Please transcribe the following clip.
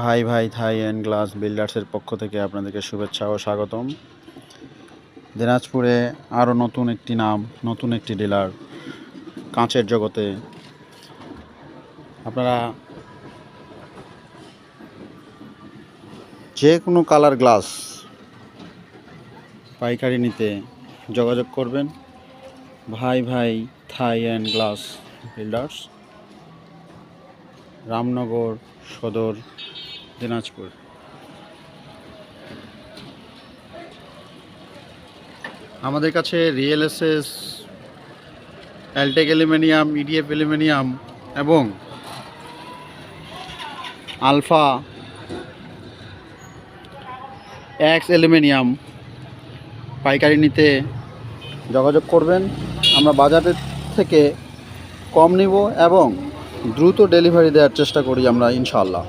ভাই ভাই, Thai and glass বিল্ডার্সের পক্ষ থেকে আপনাদেরকে শুভেচ্ছা ও স্বাগতম। দিনাজপুরে আরও নতুন একটি নাম, নতুন একটি ডিলার কাঁচের জগতে। আপনারা যে কোনো কালার গ্লাস পাইকারি নিতে যোগাযোগ করবেন। ভাই ভাই, Thai and glass builders, Ramnagar Sadar Dinajpur. আমাদের কাছে real SS Altech aluminium, EDF aluminium এবং আলফা এক্স অ্যালুমিনিয়াম পাইকারি নিতে যোগাযোগ করবেন। আমরা বাজারের থেকে কম নিব এবং দ্রুত ডেলিভারি দেওয়ার চেষ্টা করি আমরা, ইনশাআল্লাহ।